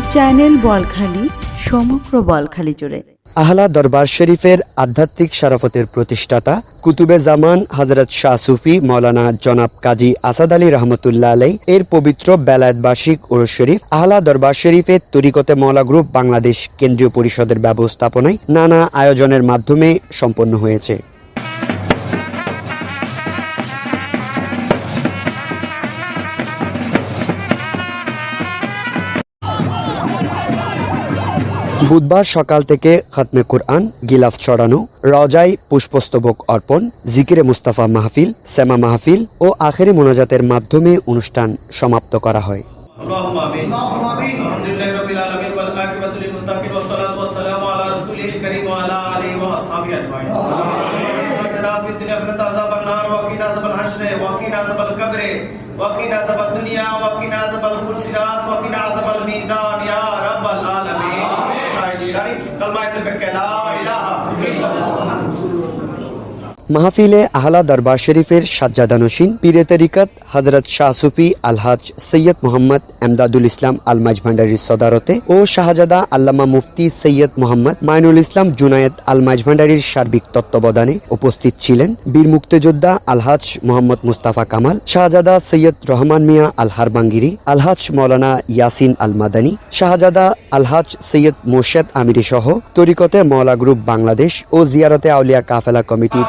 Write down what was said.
Channel Balkhali, সমগ্র বলখালি জুড়ে। আহলা দরবার শরীফের আধ্যাত্মিক শারাফতের প্রতিষ্ঠাতা কুতুবে জামান হজরত শাহ সুফি মৌলানা জনাব কাজী আসাদ আলী রহমতুল্লাহ আলাই এর পবিত্র বেলায়েত বার্ষিক ওরস শরীফ আহলা দরবার শরীফের তরিকতে মৌলা গ্রুপ বাংলাদেশ কেন্দ্রীয় পরিষদের ব্যবস্থাপনায় নানা আয়োজনের মাধ্যমে সম্পন্ন হয়েছে। বুধবার সকাল থেকে খতমে কুরআন গিলাফ ছড়ানো রজাই পুষ্পস্তবক অর্পণ জিকিরে মুস্তাফা মাহফিল সেমা মাহফিল ও আখেরি মোনাজাতের মাধ্যমে অনুষ্ঠান সমাপ্ত করা হয় اللهم امين اللهم امين الحمد لله رب العالمين والعاقبة للمتقين والصلاة والسلام على رسوله الكريم وعلى آله وأصحابه أجمعين آتنا في الدنيا حسنة عذاب النار وقنا عذاب الحشر وقنا عذاب القبر وقنا عذاب الدنيا وقنا عذاب الصراط وقنا عذاب الميزان வக்கலா இலாஹா இல்லல்லாஹ் মাহফিলে আহলা দরবার শরীফের সাজ্জাদানসীন পীরে তরিকত হজরত শাহ সুফি আলহাজ সৈয়দ মোহাম্মদ এমদাদুল ইসলাম আলমাজ ভান্ডারির সদারতে ও শাহজাদা আল্লামা মুফতি সৈয়দ মোহাম্মদ মাইনুল ইসলাম জুনায়েদ আলমাজ ভান্ডারির সার্বিক তত্ত্বাবধানে উপস্থিত ছিলেন বীর মুক্তিযোদ্ধা আলহাজ মোহাম্মদ মুস্তাফা কামাল, শাহজাদা সৈয়দ রহমান মিয়া আল হারবাঙ্গিরি আলহাজ মৌলানা ইয়াসিন আল মাদানী শাহজাদা আলহাজ সৈয়দ মোর্শেদ আমিরি সহ তরিকতে মৌলা গ্রুপ বাংলাদেশ ও জিয়ারতে আউলিয়া কাফেলা কমিটির